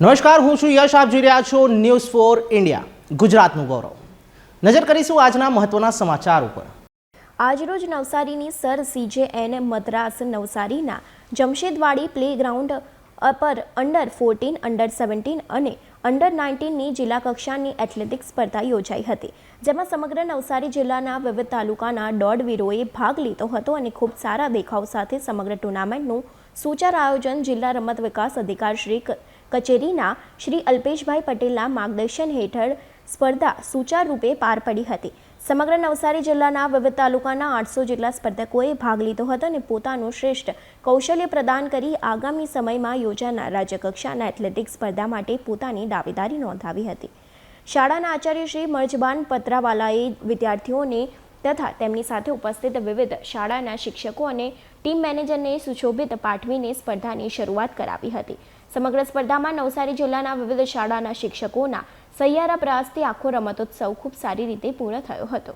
નમસ્કાર, હું છું યશ. આપ જોઈ રહ્યા છો ન્યૂઝ ફોર ઇન્ડિયા, ગુજરાતનું ગૌરવ. નજર કરીશું આજના મહત્વના સમાચાર ઉપર. આજરોજ નવસારીની સર સીજેએન મદ્રાસ નવસારીના જમશેદવાડી પ્લેગ્રાઉન્ડ પર અંડર ફોર્ટીન, અંડર સેવન્ટીન અને અંડર નાઇન્ટીનની જિલ્લા કક્ષાની એથ્લેટિક્સ સ્પર્ધા યોજાઈ હતી, જેમાં સમગ્ર નવસારી જિલ્લાના વિવિધ તાલુકાના દોડવીરોએ ભાગ લીધો હતો અને ખૂબ સારા દેખાવ સાથે સમગ્ર ટુર્નામેન્ટનું સુચાર આયોજન જિલ્લા રમત વિકાસ અધિકાર શ્રી કચેરીના શ્રી અલ્પેશભાઈ પટેલના માર્ગદર્શન હેઠળ સ્પર્ધા સુચારુરૂપે પાર પડી હતી. સમગ્ર નવસારી જિલ્લાના વિવિધ તાલુકાના આઠસો જેટલા સ્પર્ધકોએ ભાગ લીધો હતો અને પોતાનું શ્રેષ્ઠ કૌશલ્ય પ્રદાન કરી આગામી સમયમાં યોજાનાર રાજ્યકક્ષાના એથ્લેટિક્સ સ્પર્ધા માટે પોતાની દાવેદારી નોંધાવી હતી. શાળાના આચાર્ય શ્રી મર્જબાન પત્રાવાલાએ વિદ્યાર્થીઓને તથા તેમની સાથે ઉપસ્થિત વિવિધ શાળાના શિક્ષકો અને ટીમ મેનેજરને સુશોભિત પાઠવીને સ્પર્ધાની શરૂઆત કરાવી હતી. સમગ્ર સ્પર્ધામાં નવસારી જિલ્લાના વિવિધ શાળાના શિક્ષકોના સૈયારા પ્રયાસથી આખો રમતોત્સવ ખૂબ સારી રીતે પૂર્ણ થયો હતો.